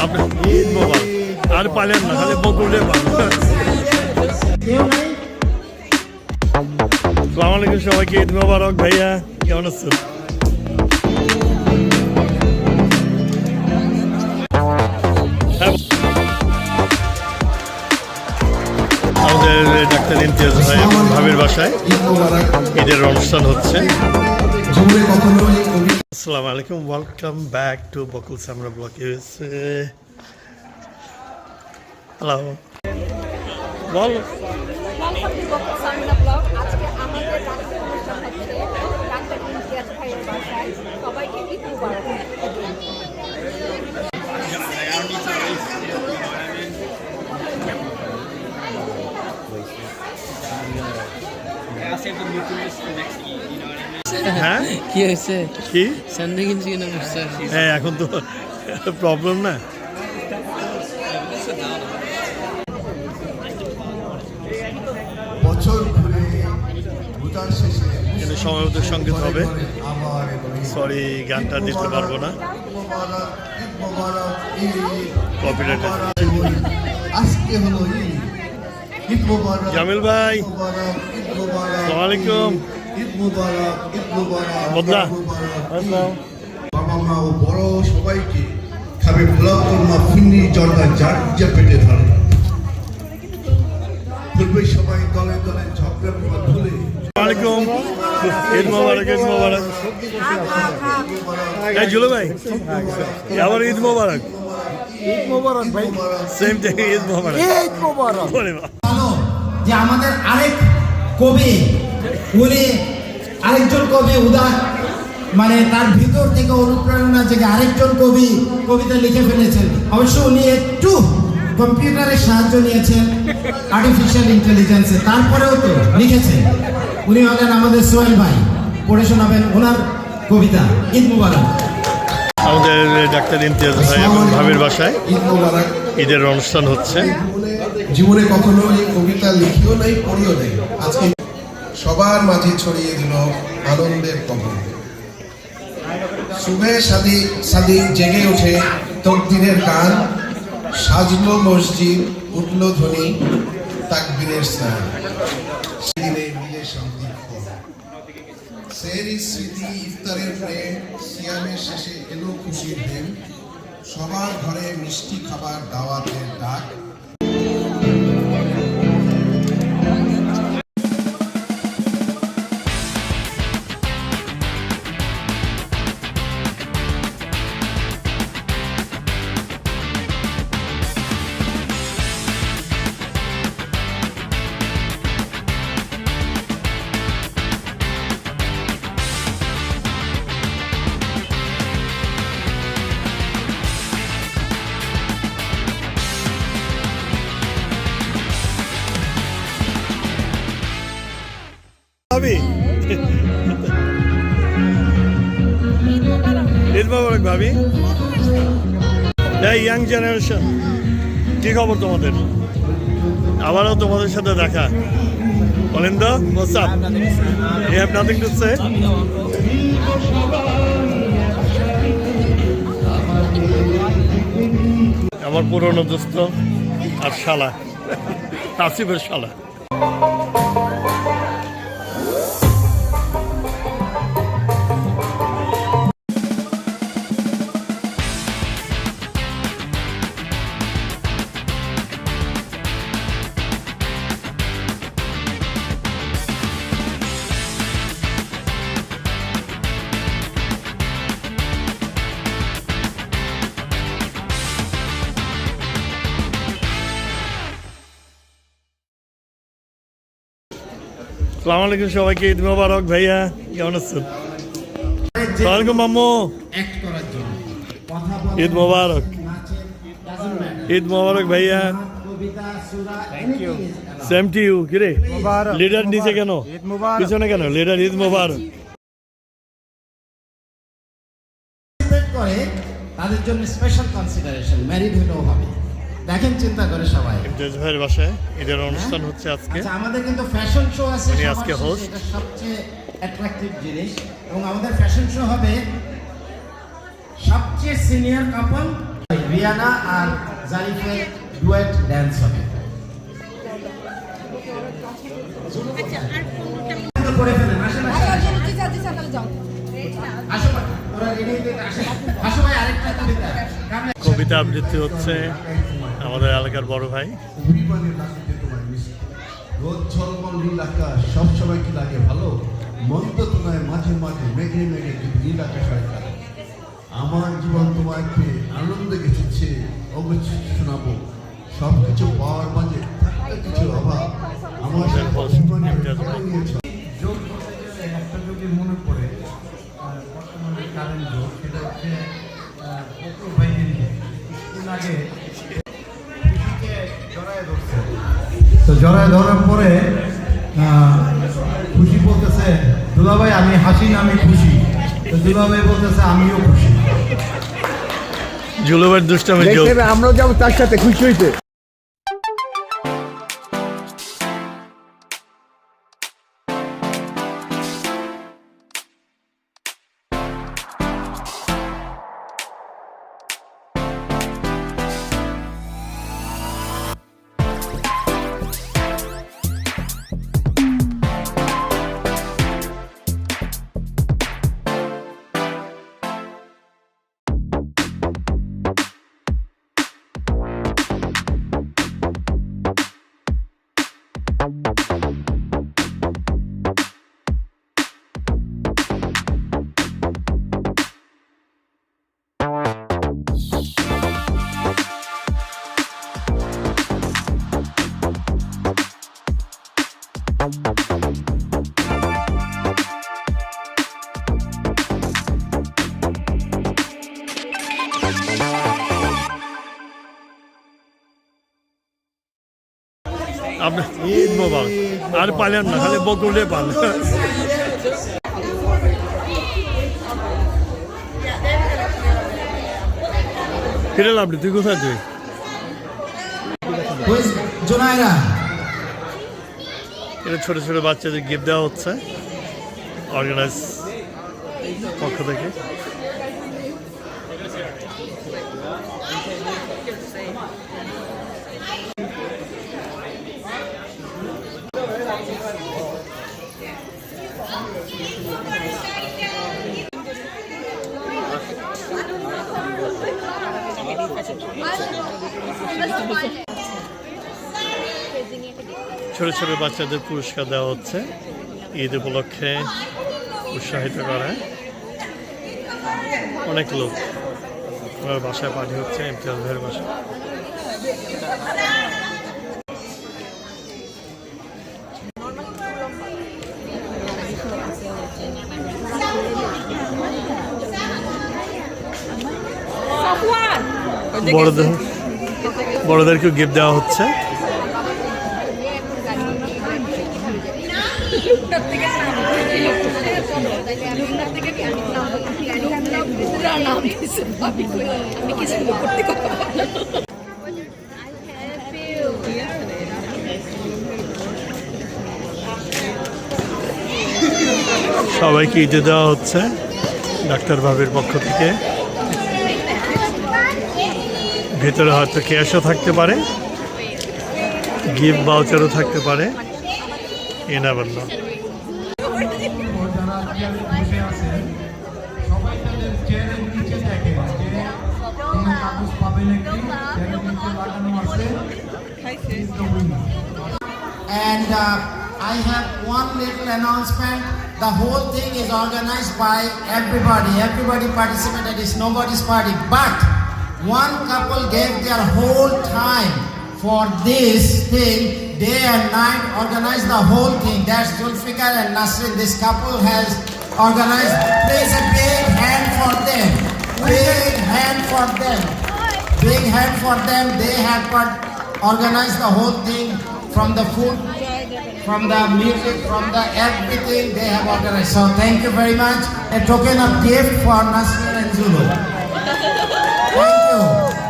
আর না সবাইকে ঈদ মোবারক ভাইয়া কেমন আছেন। আমাদের ডাক্তার ইমতিয়াজ ভাই ভাবির বাসায় ঈদের অনুষ্ঠান হচ্ছে জীবনে কখনো এই কবি আসসালামু আলাইকুম welcome back to Bakul Samra blog USA hello ball Welcome to Boko Sangha Blog. আজকে আমাদের ডাক্তার অনুষ্ঠান হচ্ছে ডাক্তার ইমতিয়াজ হ্যাঁ কি হয়েছে কি সানডে কিনছি কিনা বুঝতে হ্যাঁ এখন তো প্রবলেম না বছর ঘুরে ভুটান শেষে সময় মতো সংগীত হবে। সরি গানটা দিতে পারব না। মোবারক, আজকে হলো জামিল ভাই। আসসালামু আলাইকুম। ঈদ মোবারক ঈদ মোবারক ঈদ মোবারক, বাবা মা ও বড় সবাইকে খাবে ব্লক মা ফিন্নি জর্দা যার যে পেটে ধরে। ফুলবে সবাই দলে দলে ঝগড়া বিবাদ ভুলে ওয়ালাইকুম ঈদ মোবারক ঈদ মোবারক। এই জুলো ভাই আবার ঈদ মোবারক। ঈদ মোবারক ভাই। সেম ঈদ মোবারক। ঈদ মোবারক। যে আমাদের আরেক কবি উনি আরেকজন কবি উদা মানে তার ভিতর থেকে অনুপ্রেরণা থেকে আরেকজন কবি কবিতা লিখে ফেলেছেন। অবশ্য উনি একটু কম্পিউটারের সাহায্য নিয়েছেন আর্টিফিশিয়াল ইন্টেলিজেন্সে তারপরেও তো লিখেছেন। উনি হলেন আমাদের সোহেল ভাই। পড়ে শোনাবেন ওনার কবিতা ঈদ মুবারক। আমাদের ডাক্তার ইমতিয়াজ ভাই এবং ভাবির বাসায় ঈদ মোবারক। ঈদের অনুষ্ঠান হচ্ছে। জীবনে জীবনে কখনো এই কবিতা লিখিও নাই পড়িও নাই। আজকে সবার মাঝে ছড়িয়ে দিল আনন্দের কবর সুবে সাদি সাদি জেগে ওঠে তকদিনের গান। সাজলো মসজিদ, উঠল ধ্বনি, তাকবীরের স্নান। সেদিনে মিলে সেরি স্মৃতি ইফতারের প্রেম, সিয়ামের শেষে এলো খুশির ঢেউ সবার ঘরে মিষ্টি খাবার দাওয়াতের ডাক। ভাবি। ঈদ মোবারক ভাবি। ইয়াং জেনারেশন কি খবর তোমাদের? আবারও তোমাদের সাথে দেখা। বলেন তো WhatsApp you have nothing to say আমার পুরনো দোস্ত আর শালা আসিফের শালা। সালাম আলাইকুম সবাইকে ঈদ মোবারক ভাইয়া কেমন আছেন? সালামালাইকুম মাম্মু। অ্যাক্ট করার জন্য। কথা বলা। ঈদ মোবারক। ঈদ মোবারক ভাইয়া. সেম টু ইউ কিরে? মোবারক, লিডার নিচে কেন? ঈদ মোবারক। পিছনে কেন? লিডার ঈদ মোবারক। তাদের জন্য স্পেশাল কনসিডারেশন ম্যারিড হলেও হবে। দেখেন চিন্তা করে সবাই। ইমতিয়াজ ভাইয়ের বাসায় ঈদের অনুষ্ঠান হচ্ছে আজকে। আচ্ছা আমাদের কিন্তু ফ্যাশন শো আছে উনি আজকে। এটা সবচেয়ে অ্যাট্রাকটিভ জিনিস। এবং আমাদের ফ্যাশন শো হবে সবচেয়ে সিনিয়র কাপল রিয়ানা আর জারিফের ডুয়েট ড্যান্স হবে। করে ফেলেন হয়ে কবিতা আবৃত্তি হচ্ছে। আমাদের এলাকার বড় ভাই। রোদ ঝলমল নীল আকাশ সবসময় কি লাগে ভালো? মন তো তোমায় মাঝে মাঝে মেঘে মেঘে নীল আকাশ হয় আমার জীবন পেয়ে আনন্দে গেছে অবশ্যই শোনাবো। সব কিছু পাওয়ার মাঝে কিছু অভাব। আমার একটা যদি মনে পড়ে আহ, বর্তমানে কারেন্ট যোগ সেটা হচ্ছে অপুর আগে তো জড়ায় ধরার পরে আহ, খুশি বলতেছে দুলাভাই আমি হাসি না আমি খুশি। তো দুলাভাই বলতেছে আমিও খুশি। জুলুমের দুষ্টামি আমরা যাব তার সাথে খুশি হইতে। আর পালেন না খালি বকুলে পান ফিরে লাভ তুই কোথায় তুই? এটা ছোট ছোট বাচ্চাদের গিফট দেওয়া হচ্ছে। অর্গানাইজ পক্ষ থেকে। ছোট ছোট বাচ্চাদের পুরস্কার দেওয়া হচ্ছে ঈদ উপলক্ষে উৎসাহিত করে অনেক লোক বাসায় পার্টি হচ্ছে ইমতিয়াজ ভাইয়ের বাসায়। বড়দের বড়দেরকেও গিফট দেওয়া হচ্ছে আমি কিছু করতে কথা সবাইকে ঈদে দেওয়া হচ্ছে, ডাক্তার ভাবির পক্ষ থেকে। ভেতরে হয়তো ক্যাশও থাকতে পারে, গিফট বাউচারও থাকতে পারে। এনাবেল্লা যারা চেয়ারে বসে আছেন সবাই তাদের চেয়ারের নিচে দেখেন যে কোনো কাগজ পাবে নাকি চেয়ারের নিচে লাগানো আছে He is the winner. And uh, I have one little announcement. The whole thing is organized by everybody. Everybody participated. It's nobody's party. But one couple gave their whole time for this thing, day and night, organized the whole thing. That's Zulfikar and Nasrin. This couple has organized. Please a big hand for them. Big hand for them. Big hand for them. They have got organized the whole thing from the food, from the music, from the everything they have organized. So thank you very much. A token of gift for Nasir and Zulu. Thank you.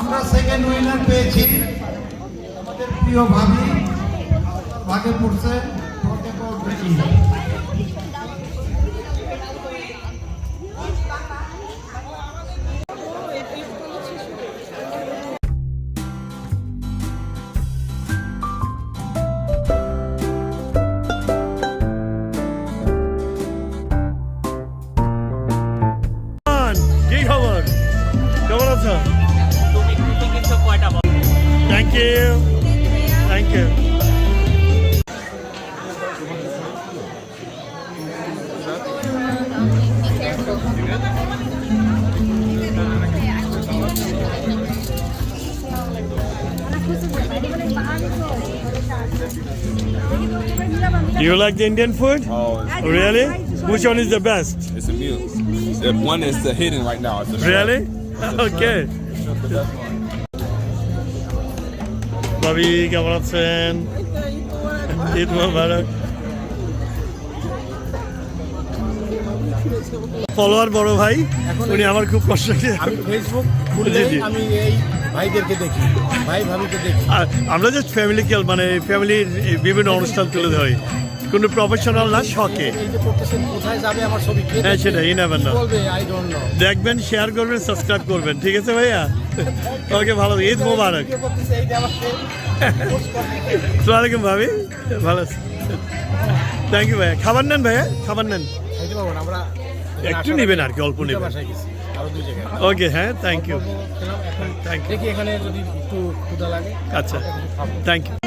আমরা second winner পেয়েছি আমাদের প্রিয় ভাবি ভাগে পড়ছে You like the Indian food? Oh, Really? Which one is the best? it's a meal. The one is the hidden right now. It's a. Really? It's a Okay. ভাবি কেমন আছেন ঈদ মোবারক ফলোয়ার বড় ভাই উনি আমার খুব কষ্ট আমি ফেসবুক জি, খুললে জি। আমি এই ভাইদেরকে দেখি ভাই ভাবিকে দেখি আমরা যে ফ্যামিলি মানে ফ্যামিলির বিভিন্ন অনুষ্ঠান তুলে ধরি কোনো প্রফেশনাল না শখে। এই যে করতেছেন কোথায় যাবে আমার ছবি? হ্যাঁ সেটাই নেবেন না দেখবেন শেয়ার করবেন সাবস্ক্রাইব করবেন ঠিক আছে ভাইয়া? ওকে ভালো ঈদ মোবারক। সালামালাইকুম ভাবি ভালো আছি থ্যাংক ইউ ভাইয়া। খাবার নেন ভাইয়া? খাবার নেন। একটু নেবেন আর কি অল্প নেবেন। ওকে হ্যাঁ থ্যাংক ইউ থ্যাংক ইউ এখানে যদি একটু লাগে আচ্ছা থ্যাংক ইউ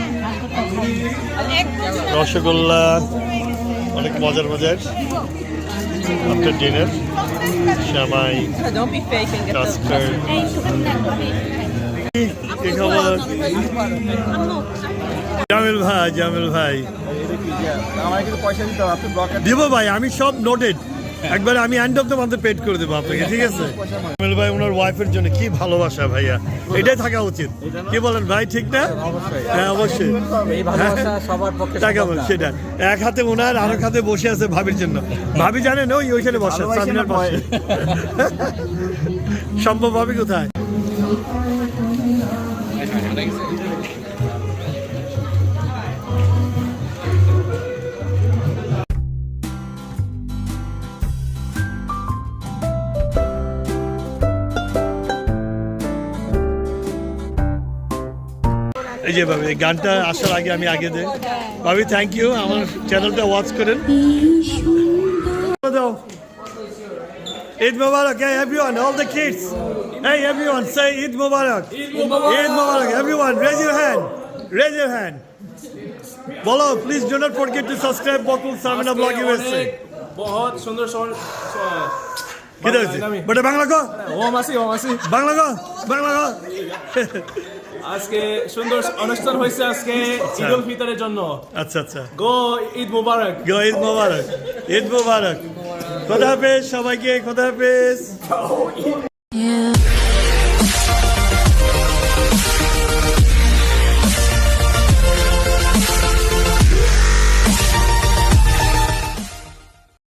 রসগোল্লা অনেক মজার মজার। আফটার ডিনার শ্যামাই কাস্টার্ড কি খবর? জামিল ভাই জামিল ভাই। দিব ভাই আমি সব নোটেড একবার আমি এন্ড অফ দ্য মান্থে পেড করে দেবো আপনাকে ঠিক আছে? জামিল ভাই ওনার ওয়াইফের জন্য কি ভালোবাসা ভাইয়া? এটাই থাকা উচিত। কি বলেন ভাই ঠিক না? হ্যাঁ অবশ্যই। এই ভালোবাসা সবার পক্ষে টাকা বল সেটা। এক হাতে ওনার আর এক হাতে বসে আছে ভাবির জন্য। ভাবি জানেন ওই ওইখানে বসে সামনের বসে সম্ভব হবে কোথায়? যেভাবে গানটা আসার আগে আমি আগে দেয় ভাবি থ্যাংক ইউ আমার চ্যানেলটা ওয়াচ করেন দাও Eid Mubarak, hey everyone, all the kids. Hey everyone, say Eid Mubarak. Eid Mubarak. Eid Mubarak. Everyone, raise your hand. Raise your hand. বলো please do not forget to subscribe Bakul Samina blog USA বহুত সুন্দর সর কি দইছে বড় বাংলা কো ও মাসি ও মাসি বাংলা কো বাংলা কো আজকে সুন্দর অনুষ্ঠান হয়েছে আজকে আচ্ছা। ঈদ উল ফিতরের জন্য। আচ্ছা আচ্ছা। গো ঈদ মুবারক। গো ঈদ মুবারক। ঈদ মুবারক। খোদা হাফেজ সবাইকে খোদা হাফেজ।